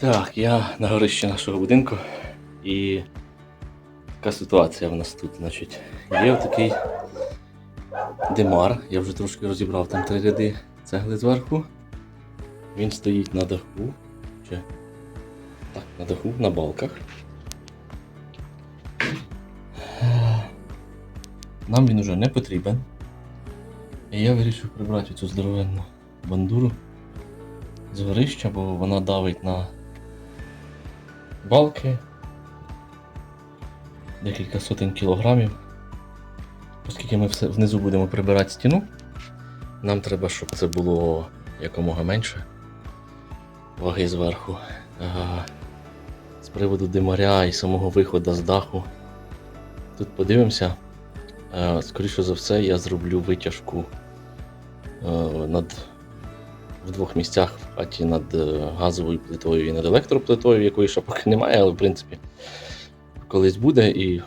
Так, я на горищі нашого будинку і така ситуація в нас тут. Значить, є отакий димар. Я вже трошки розібрав там три ряди цегли зверху. Він стоїть на даху. Чи... Так, на даху, на балках. Нам він уже не потрібен. І я вирішив прибрати цю здоровенну бандуру з горища, бо вона давить на балки. Декілька сотень кілограмів. Оскільки ми все внизу будемо прибирати стіну, нам треба, щоб це було якомога менше ваги зверху. Ага. З приводу димаря і самого виходу з даху. Тут подивимося. Е, Скоріше за все, я зроблю витяжку е, над в двох місцях в хаті над е, газовою плитою і над електроплитою, якої ще поки немає, але в принципі колись буде, і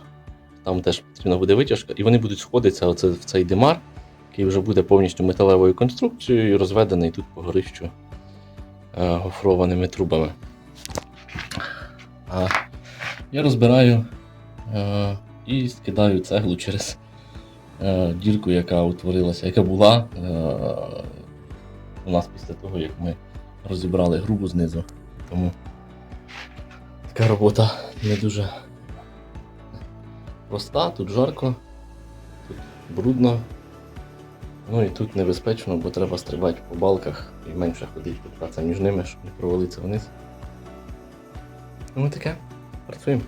там теж потрібна буде витяжка, і вони будуть сходитися оце, в цей димар, який вже буде повністю металевою конструкцією, і розведений тут по горищу е, гофрованими трубами. А я розбираю е, і скидаю цеглу через е, дірку, яка утворилася, яка була е, у нас після того, як ми розібрали грубу знизу. Тому така робота не дуже проста, тут жарко, тут брудно. Ну і тут небезпечно, бо треба стрибати по балках і менше ходити питатися між ними, щоб не провалитися вниз. Ну таке, працюємо.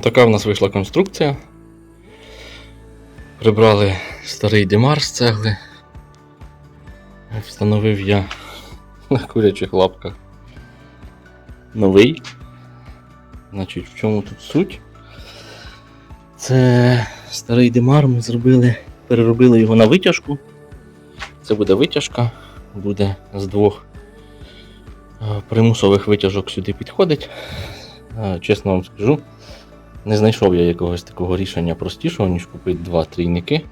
Отака в нас вийшла конструкція. Прибрали старий димар з цегли. Встановив я на курячих лапках новий. Значить, в чому тут суть? Це старий димар ми зробили, переробили його на витяжку. Це буде витяжка, буде з двох е, примусових витяжок сюди підходить. Е, Чесно вам скажу, не знайшов я якогось такого рішення простішого, ніж купити два трійники.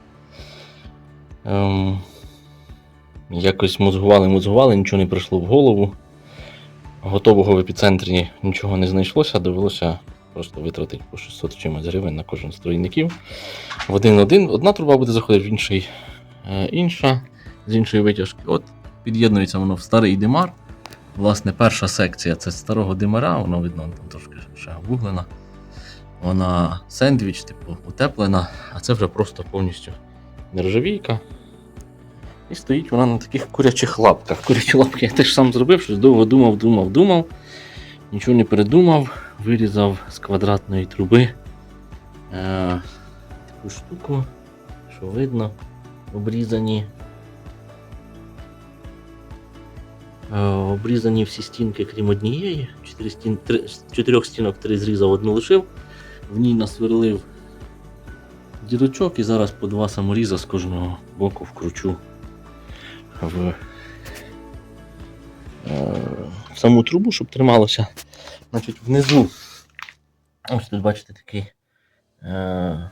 Ем, якось мозгували, мозгували, нічого не прийшло в голову. Готового в епіцентрі нічого не знайшлося, довелося просто витратити по 600 чимось гривень на кожен з тройників. В один один одна труба буде заходити, в інший е, інша з іншої витяжки. От під'єднується воно в старий димар. Власне, перша секція це старого димара, воно видно там трошки ще гуглена. Вона сендвіч, типу, утеплена, а це вже просто повністю нержавійка. І стоїть вона на таких курячих лапках. Курячі лапки я теж сам зробив, щось довго думав, думав, думав. Нічого не придумав, вирізав з квадратної труби е, таку штуку, що видно, обрізані. Е, обрізані всі стінки, крім однієї. Чотири стін, три, чотирьох стінок три зрізав, одну лишив. В ній насверлив дірочок і зараз по два саморіза з кожного боку вкручу в, е, саму трубу, щоб трималося. Значить, внизу. Ось тут бачите такий е,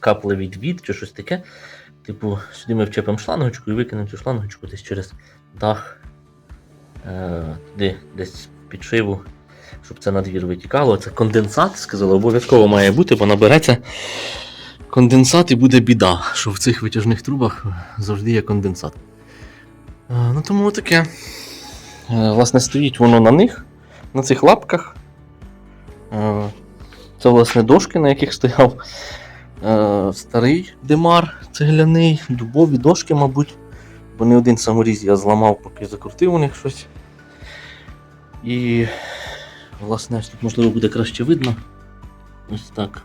каплевий відвід чи щось таке. Типу, сюди ми вчепимо шлангочку і викинемо цю шлангочку десь через дах е, туди, десь під шиву, щоб це на двір витікало. Це конденсат, сказали, обов'язково має бути, бо набереться конденсат і буде біда, що в цих витяжних трубах завжди є конденсат. Е, ну тому таке. Е, власне, стоїть воно на них, на цих лапках. Е, Це, власне, дошки, на яких стояв старий димар цегляний, дубові дошки, мабуть. Бо не один саморіз я зламав, поки закрутив у них щось. І, власне, тут можливо буде краще видно. Ось так.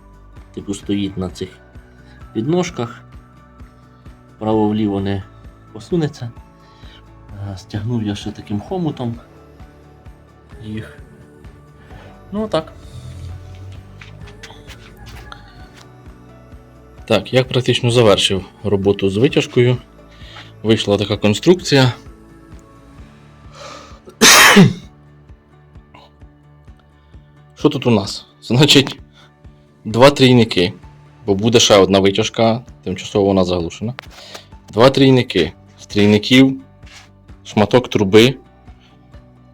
Типу стоїть на цих підножках. Право-вліво не посунеться. Е, Стягнув я ще таким хомутом їх. Ну так. Так, я практично завершив роботу з витяжкою. Вийшла така конструкція. Що тут у нас? Значить, два трійники. Бо буде ще одна витяжка, тимчасово вона заглушена. Два трійники. З трійників шматок труби,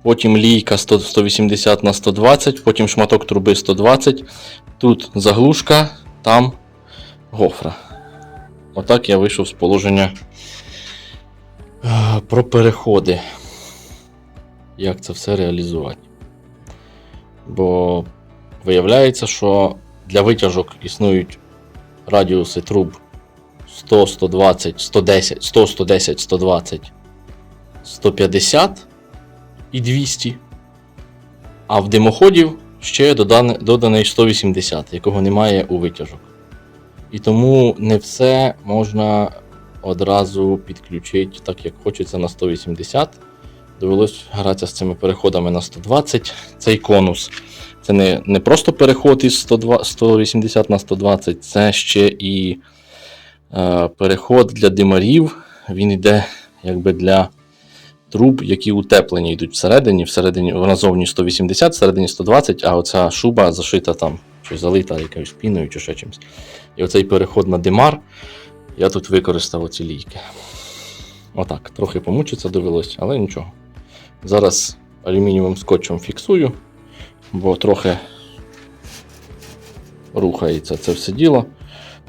потім лійка 100, 180 на 120, потім шматок труби 120. Тут заглушка, там гофра. Отак я вийшов з положення е, про переходи. Як це все реалізувати. Бо виявляється, що для витяжок існують радіуси труб 100, 120, 110, 100, 110, 120, 150 і 200. А в димоходів ще доданий, доданий 180, якого немає у витяжок. І тому не все можна одразу підключити так, як хочеться на 180. Довелось гратися з цими переходами на 120. Цей конус. Це не, не просто переход із 102, 180 на 120, це ще і е, переход для димарів. Він йде якби для труб, які утеплені йдуть всередині. Всередині вона зовні 180, всередині 120, а оця шуба зашита там, чи залита якоюсь піною чи ще чимось. І оцей переход на димар, я тут використав оці лійки. Отак, трохи помучитися довелось, але нічого. Зараз алюмінієвим скотчем фіксую, бо трохи рухається це все діло.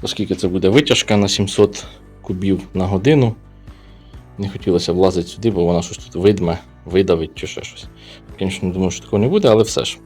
Оскільки це буде витяжка на 700 кубів на годину. Не хотілося влазити сюди, бо вона щось тут видме, видавить чи ще щось. Звісно, думаю, що такого не буде, але все ж.